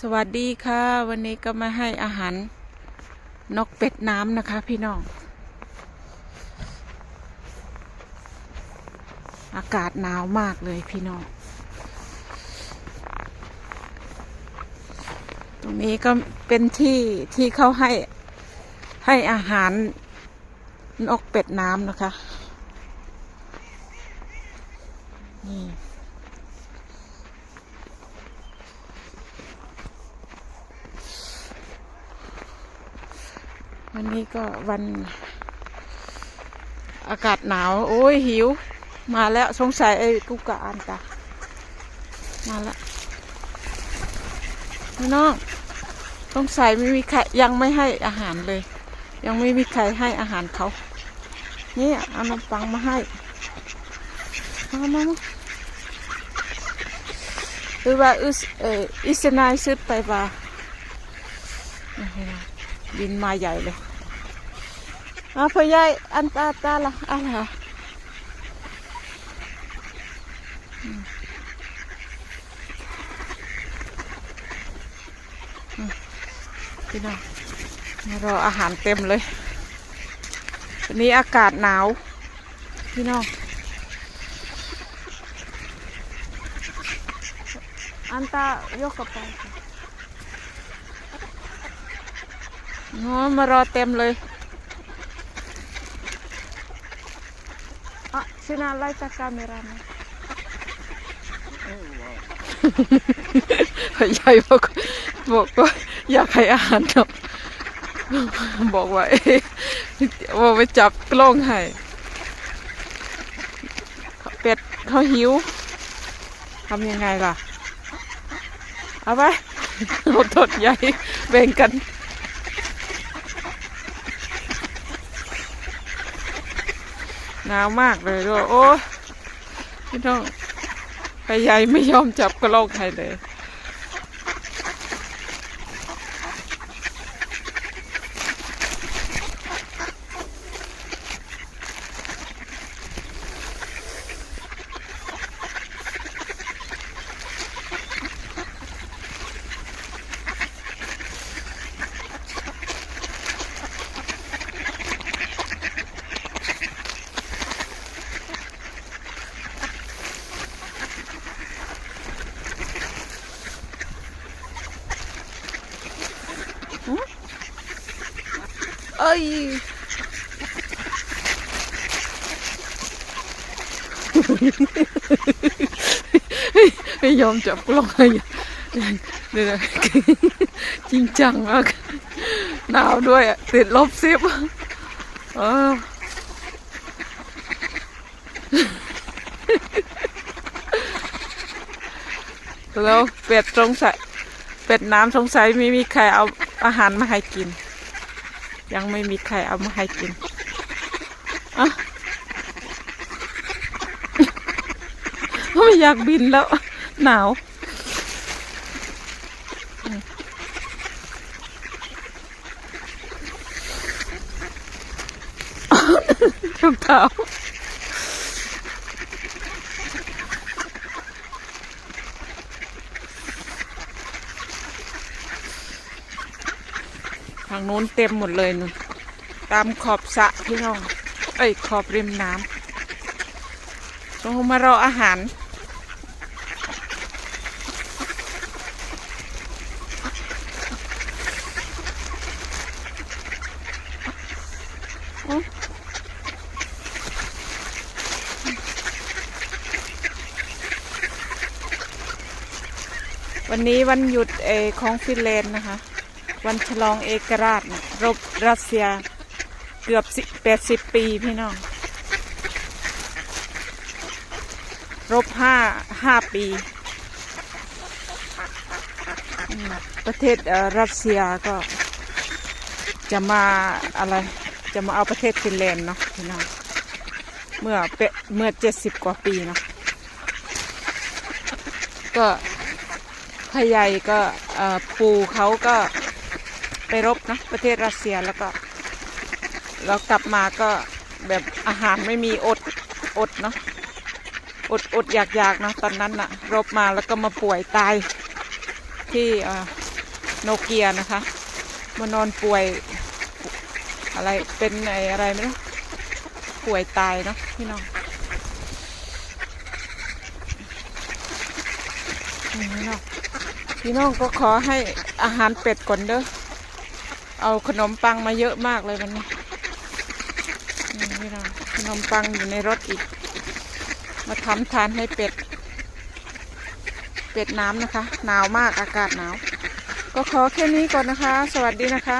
สวัสดีค่ะ วันนี้ก็มาให้อาหารนกเป็ดน้ำนะคะ พี่น้อง อากาศหนาวมากเลยพี่น้อง ตรงนี้ก็เป็นที่ที่เขาให้ให้อาหารนกเป็ดน้ำนะคะ นี่ วันนี้ก็วันอากาศหนาว โอ้ยหิว มาแล้วสงสัยไอ้กุกกะอันตามาแล้วพี่น้องสงสัยไม่มีใครยังไม่ให้อาหารเลย ยังไม่มีใครให้อาหารเขานี่เอานมปังมาให้มามามาหรือว่าอุสเอออิสนายซื้อไปป่ะนี่พี่น้องบินมาใหญ่เลย อะพ่อใหญ่อันตาตาละอะไรอะอืมอืมพี่น้องมารออาหารเต็มเลยวันนี้อากาศหนาว พี่น้องอันตายกกระเป๋าอ๋อมารอเต็มเลย อะชินาไล่จากกาเมรานะใหญ่บอกบอกว่าอยากให้อาหารเนาะบอกว่าเอ๊ะว่าไปจับกล้องให้เป็ดเขาหิวทำยังไงล่ะ เอาไปเอาตดใหญ่แบ่งกัน หนาวมากเลยด้วยโอ้พี่น้องไปใหญ่ไม่ยอมจับกระโลกใครเลย เอ้ยไม่ยอมจับกล้องเลยเดี๋ยวนะจริงจังมากหนาวด้วยอะติดลบสิบเออแล้วเป็ดสงสัยเป็ดน้ำสงสัยไม่มีใครเอา อาหารมาให้กิน ยังไม่มีใครเอามาให้กินอะไม่อยากบินแล้ว หนาวรองเท้าางนู้นเต็มหมดเลยนุ่นตามขอบสะพี่น้อง เอ้ยขอบริมน้ำลงมารออาหาร วันนี้วันหยุดเอของฟินแลนด์นะคะ วันฉลองเอกราชรบรัสเซียเกือบแปดสิบ80ปีพี่น้อง รบห้าห้าปี ประเทศรัสเซียก็จะมาอะไรจะมาเอาประเทศฟินแลนด์เนาะพี่น้องเมื่อเปเมื่อเจ็ดสิบกว่าปีเนาะก็พ่อใหญ่ก็ปู่เขาก็ ไปรบนะประเทศรัสเซียแล้วก็ เรากลับมาก็แบบอาหารไม่มีอดอดเนาะอดอดอยากอยากๆนะตอนนั้นน่ะรบมาแล้วก็มาป่วยตายที่โนเกียนะคะมานอนป่วยอะไรเป็นออะไรไม่รู้ป่วยตายเนาะพี่น้องนี่พี่น้องพี่น้องก็ขอให้อาหารเป็ดก่อนเด้อ เอาขนมปังมาเยอะมากเลยวันนี้นี่นะขนมปังอยู่ในรถอีก มาทำทานให้เป็ด เป็ดน้ำนะคะ หนาวมากอากาศหนาว ก็ขอแค่นี้ก่อนนะคะ สวัสดีนะคะ